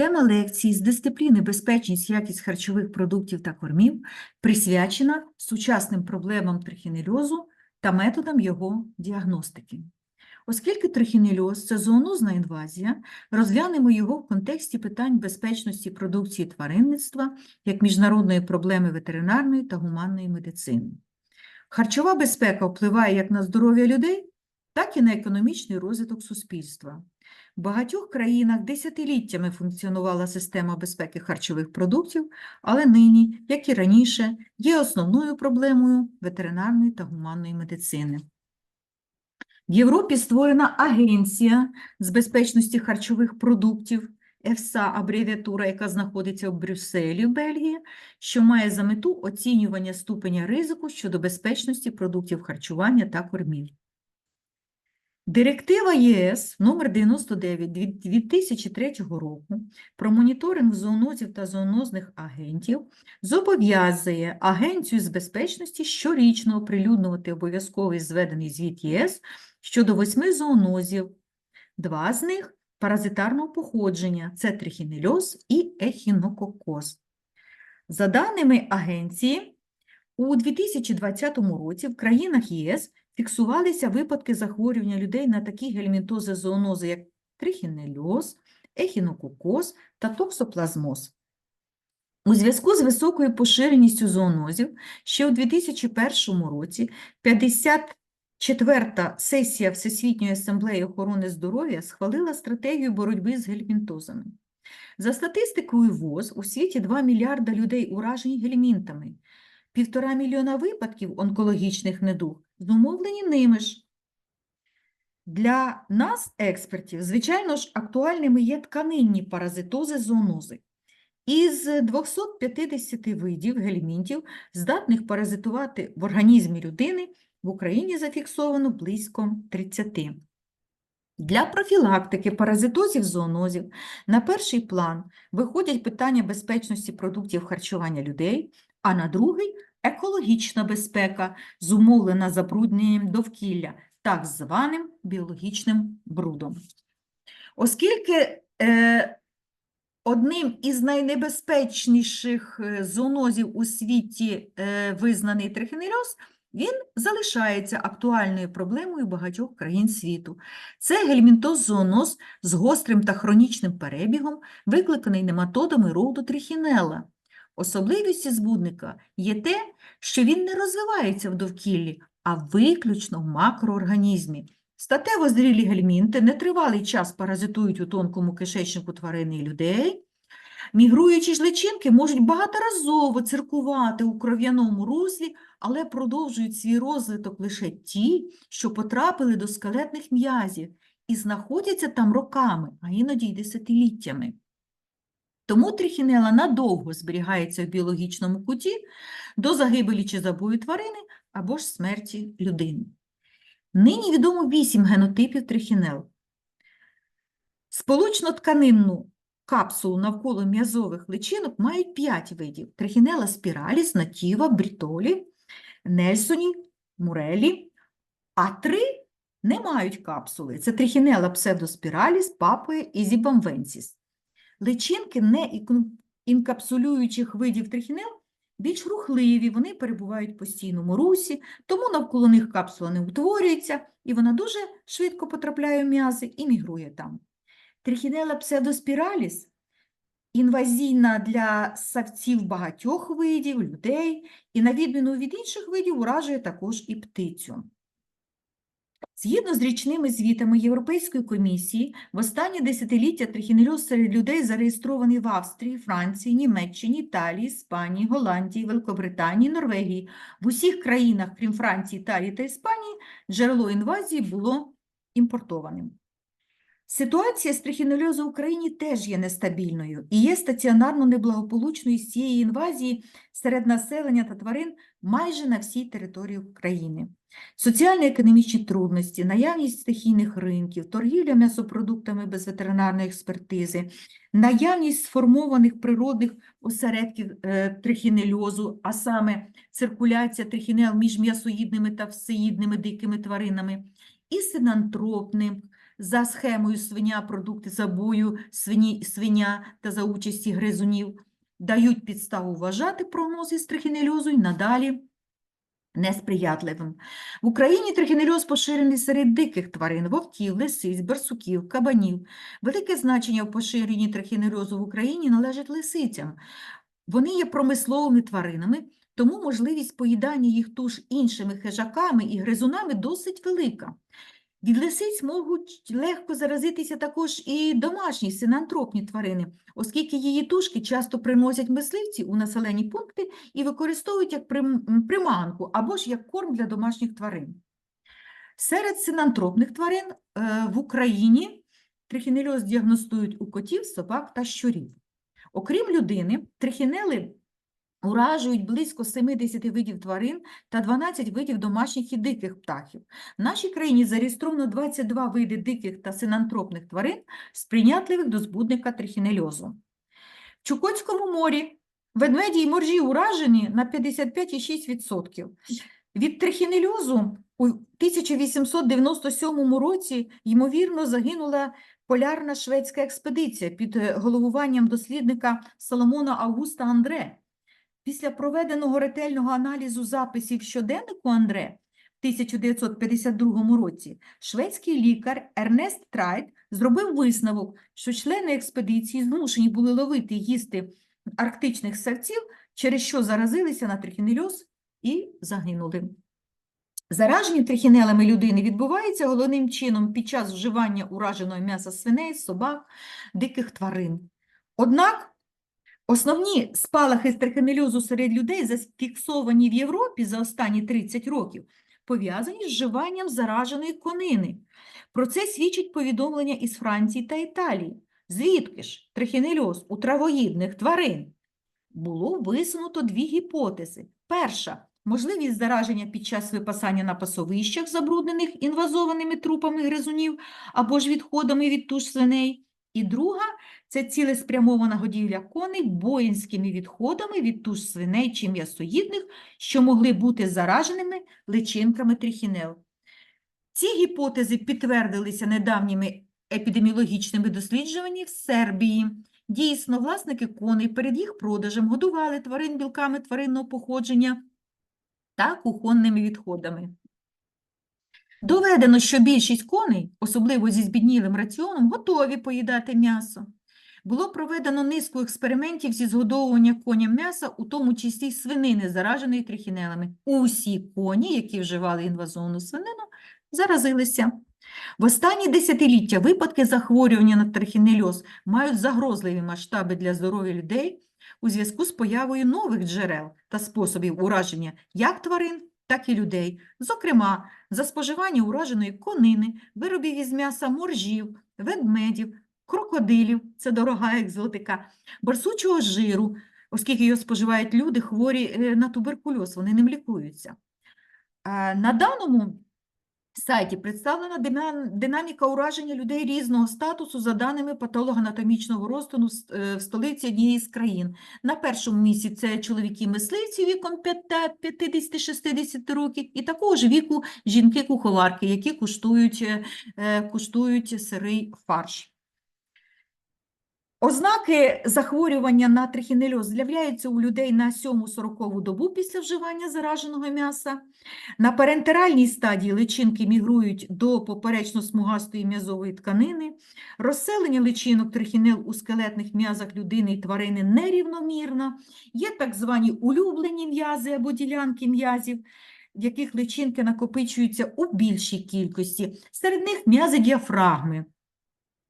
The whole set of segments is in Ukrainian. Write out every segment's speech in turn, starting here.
Тема лекції з дисципліни безпечність, якість харчових продуктів та кормів присвячена сучасним проблемам трихінельозу та методам його діагностики. Оскільки трихінельоз – це зоонозна інвазія, розглянемо його в контексті питань безпечності продукції тваринництва як міжнародної проблеми ветеринарної та гуманної медицини. Харчова безпека впливає як на здоров'я людей, так і на економічний розвиток суспільства. В багатьох країнах десятиліттями функціонувала система безпеки харчових продуктів, але нині, як і раніше, є основною проблемою ветеринарної та гуманної медицини. В Європі створена Агенція з безпечності харчових продуктів, ЕФСА, абревіатура, яка знаходиться в Брюсселі, в Бельгії, що має за мету оцінювання ступеня ризику щодо безпечності продуктів харчування та кормів. Директива ЄС номер 99 2003 року про моніторинг зоонозів та зоонозних агентів зобов'язує Агенцію з безпечності щорічно оприлюднювати обов'язковий зведений звіт ЄС щодо восьми зоонозів. Два з них паразитарного походження – це трихінельоз і ехінококоз. За даними агенції, у 2020 році в країнах ЄС фіксувалися випадки захворювання людей на такі гельмінтози зоонози, як трихінельоз, ехінококоз та токсоплазмоз. У зв'язку з високою поширеністю зоонозів ще у 2001 році 54-та сесія Всесвітньої асамблеї охорони здоров'я схвалила стратегію боротьби з гельмінтозами. За статистикою ВОЗ, у світі 2 мільярда людей уражені гельмінтами, півтора мільйона випадків онкологічних недуг зумовлені ними ж. Для нас, експертів, звичайно ж, актуальними є тканинні паразитози зоонози. Із 250 видів гельмінтів, здатних паразитувати в організмі людини, в Україні зафіксовано близько 30. Для профілактики паразитозів зоонозів на перший план виходять питання безпечності продуктів харчування людей, а на другий – екологічна безпека, зумовлена забрудненням довкілля, так званим біологічним брудом. Оскільки е, одним із найнебезпечніших е, зоонозів у світі е, визнаний трихінельоз, він залишається актуальною проблемою багатьох країн світу. Це гельмінтоз-зооноз з гострим та хронічним перебігом, викликаний нематодами роду трихінелла. Особливістю збудника є те, що він не розвивається в довкіллі, а виключно в макроорганізмі. Статево зрілі гельмінти нетривалий час паразитують у тонкому кишечнику тварини і людей. Мігруючі ж личинки можуть багаторазово циркувати у кров'яному руслі, але продовжують свій розвиток лише ті, що потрапили до скелетних м'язів і знаходяться там роками, а іноді й десятиліттями. Тому трихінела надовго зберігається в біологічному куті до загибелі чи забою тварини або ж смерті людини. Нині відомо 8 генотипів трихінел. Сполучно-тканинну капсулу навколо м'язових личинок мають 5 видів: трихінела спіраліс, натіва, брітолі, нельсоні, мурелі, а 3 не мають капсули. Це трихінела псевдоспіраліс, папи і зібамвенсіс. Личинки не інкапсулюючих видів трихінел більш рухливі, вони перебувають в постійному русі, тому навколо них капсула не утворюється, і вона дуже швидко потрапляє в м'язи і мігрує там. Трихінела псевдоспіраліс інвазійна для савців багатьох видів, людей, і, на відміну від інших видів, уражує також і птицю. Згідно з річними звітами Європейської комісії, в останні десятиліття трихінельоз серед людей зареєстрований в Австрії, Франції, Німеччині, Італії, Іспанії, Голландії, Великобританії, Норвегії. В усіх країнах, крім Франції, Італії та Іспанії, джерело інвазії було імпортованим. Ситуація з трихінельозу в Україні теж є нестабільною і є стаціонарно неблагополучною з цієї інвазії серед населення та тварин майже на всій території України. Соціально-економічні трудності, наявність стихійних ринків, торгівля м'ясопродуктами без ветеринарної експертизи, наявність сформованих природних осередків е, трихінельозу, а саме циркуляція трихінел між м'ясоїдними та всеїдними дикими тваринами, і синантропним за схемою свиня, продукти забою, свині, свиня та за участі гризунів, дають підставу вважати прогноз із трихінельозу й надалі несприятливим. В Україні трихінельоз поширений серед диких тварин, вовків, лисиць, барсуків, кабанів. Велике значення в поширенні трихінельозу в Україні належить лисицям. Вони є промисловими тваринами, тому можливість поїдання їх туш іншими хижаками і гризунами досить велика. Від лисиць можуть легко заразитися також і домашні синантропні тварини, оскільки її тушки часто приносять мисливці у населені пункти і використовують як приманку або ж як корм для домашніх тварин. Серед синантропних тварин е, в Україні трихінельоз діагностують у котів, собак та щурів. Окрім людини, трихінели уражують близько 70 видів тварин та 12 видів домашніх і диких птахів. В нашій країні зареєстровано 22 види диких та синантропних тварин, сприйнятливих до збудника трихінельозу. В Чукотському морі ведмеді і моржі уражені на 55,6%. Від трихінельозу у 1897 році, ймовірно, загинула полярна шведська експедиція під е, головуванням дослідника Соломона Августа Андре. Після проведеного ретельного аналізу записів щоденнику Андре в 1952 році шведський лікар Ернест Трайт зробив висновок, що члени експедиції змушені були ловити їсти арктичних савців, через що заразилися на трихінельоз і загинули. Зараження трихінелами людини відбувається головним чином під час вживання ураженого м'яса свиней, собак, диких тварин. Однак основні спалахи трихінельозу серед людей, зафіксовані в Європі за останні 30 років, пов'язані з вживанням зараженої конини. Про це свідчить повідомлення із Франції та Італії. Звідки ж трихінельоз у травоїдних тварин? Було висунуто дві гіпотези. Перша – можливість зараження під час випасання на пасовищах, забруднених інвазованими трупами гризунів або ж відходами від туш свиней. І друга – це цілеспрямована годівля коней боїнськими відходами від туш свиней чи м'ясоїдних, що могли бути зараженими личинками трихінел. Ці гіпотези підтвердилися недавніми епідеміологічними дослідженнями в Сербії. Дійсно, власники коней перед їх продажем годували тварин білками тваринного походження та кухонними відходами. Доведено, що більшість коней, особливо зі збіднілим раціоном, готові поїдати м'ясо. Було проведено низку експериментів зі згодовування коням м'яса, у тому числі свинини, зараженої трихінелами. Усі коні, які вживали інвазовну свинину, заразилися. В останні десятиліття випадки захворювання на трихінельоз мають загрозливі масштаби для здоров'я людей у зв'язку з появою нових джерел та способів ураження як тварин, так і людей, зокрема, за споживання ураженої конини, виробів із м'яса моржів, ведмедів, крокодилів – це дорога екзотика, барсучого жиру, оскільки його споживають люди, хворі е, на туберкульоз, вони ним лікуються. На даному сайті представлена дина- динаміка ураження людей різного статусу за даними патологоанатомічного розтину в е, столиці однієї з країн. На першому місці це чоловіки-мисливці віком 50-60 років і такого ж віку жінки-куховарки, які куштують, е, е, куштують сирий фарш. Ознаки захворювання на трихінельоз з'являються у людей на 7-40 добу після вживання зараженого м'яса. На парентеральній стадії личинки мігрують до поперечно-смугастої м'язової тканини. Розселення личинок трихінел у скелетних м'язах людини і тварини нерівномірно. Є так звані улюблені м'язи або ділянки м'язів, в яких личинки накопичуються у більшій кількості. Серед них м'язи діафрагми.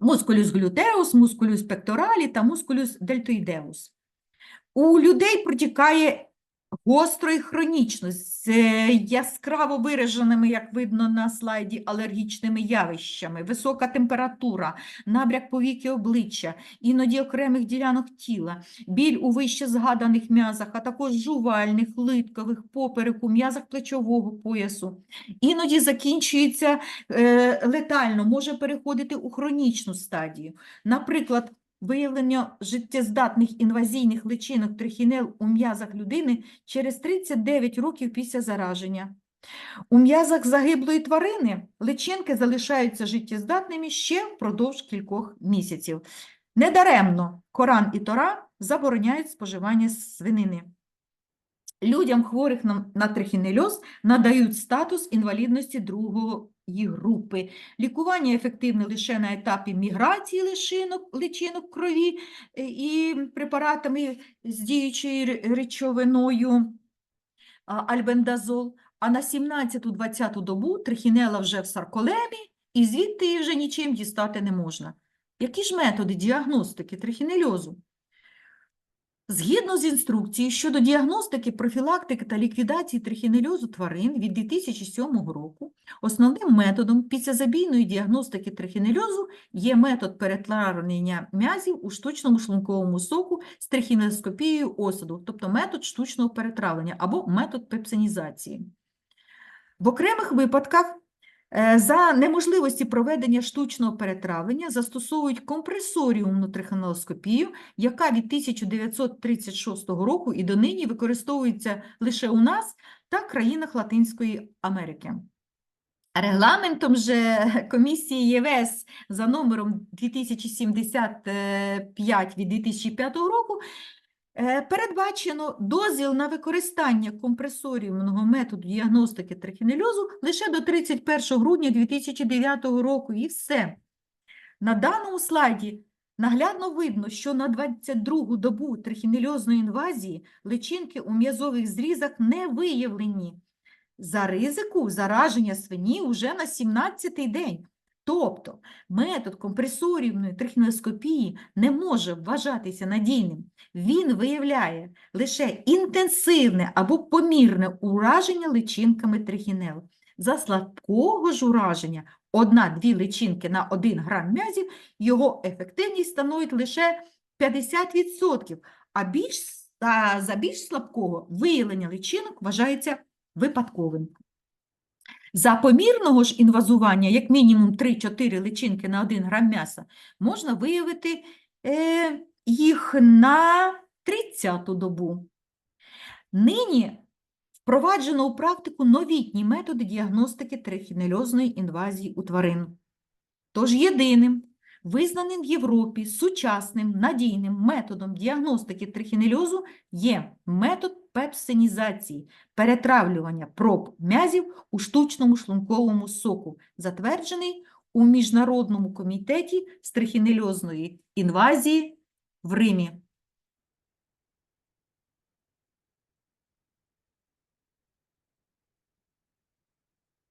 Мускулюс глютеус, мускулюс пекторалі та мускулюс дельтоїдеус. У людей протікає гостро і хронічно, з е, яскраво вираженими, як видно на слайді, алергічними явищами, висока температура, набряк повіки обличчя, іноді окремих ділянок тіла, біль у вище згаданих м'язах, а також жувальних, литкових, попереку, м'язах плечового поясу. Іноді закінчується е, летально, може переходити у хронічну стадію. Наприклад, виявлення життєздатних інвазійних личинок трихінел у м'язах людини через 39 років після зараження. У м'язах загиблої тварини личинки залишаються життєздатними ще впродовж кількох місяців. Недаремно Коран і Тора забороняють споживання свинини. Людям, хворих на, трихінельоз, надають статус інвалідності другої групи. Лікування ефективне лише на етапі міграції личинок, личинок крові е, і препаратами з діючою речовиною альбендазол, а на 17-20 добу трихінела вже в сарколемі, і звідти її вже нічим дістати не можна. Які ж методи діагностики трихінельозу? Згідно з інструкцією щодо діагностики, профілактики та ліквідації трихінельозу тварин від 2007 року, основним методом післязабійної діагностики трихінельозу є метод перетворення м'язів у штучному шлунковому соку з трихінелоскопією осаду, тобто метод штучного перетравлення або метод пепсинізації. В окремих випадках за неможливості проведення штучного перетравлення застосовують компресоріумну трихінелоскопію, яка від 1936 року і донині використовується лише у нас та країнах Латинської Америки. Регламентом же комісії ЄВС за номером 2075 від 2005 року е, передбачено дозвіл на використання компресоріумного методу діагностики трихінельозу лише до 31 грудня 2009 року і все. На даному слайді наглядно видно, що на 22-гу добу трихінельозної інвазії личинки у м'язових зрізах не виявлені. За ризику зараження свині вже на 17-й день. Тобто метод компресоріумної трихінелоскопії не може вважатися надійним. Він виявляє лише інтенсивне або помірне ураження личинками трихінел. За слабкого ж ураження одна-дві личинки на 1 грам м'язів, його ефективність становить лише 50%, а більш, за більш слабкого виявлення личинок вважається випадковим. За помірного ж інвазування, як мінімум 3-4 личинки на 1 грам м'яса, можна виявити е, їх на 30-ту добу. Нині впроваджено у практику новітні методи діагностики трихінельозної інвазії у тварин. Тож єдиним, визнаним в Європі сучасним надійним методом діагностики трихінельозу є метод пепсинізації, перетравлювання проб м'язів у штучному шлунковому соку, затверджений у Міжнародному комітеті з трихінельозної інвазії в Римі.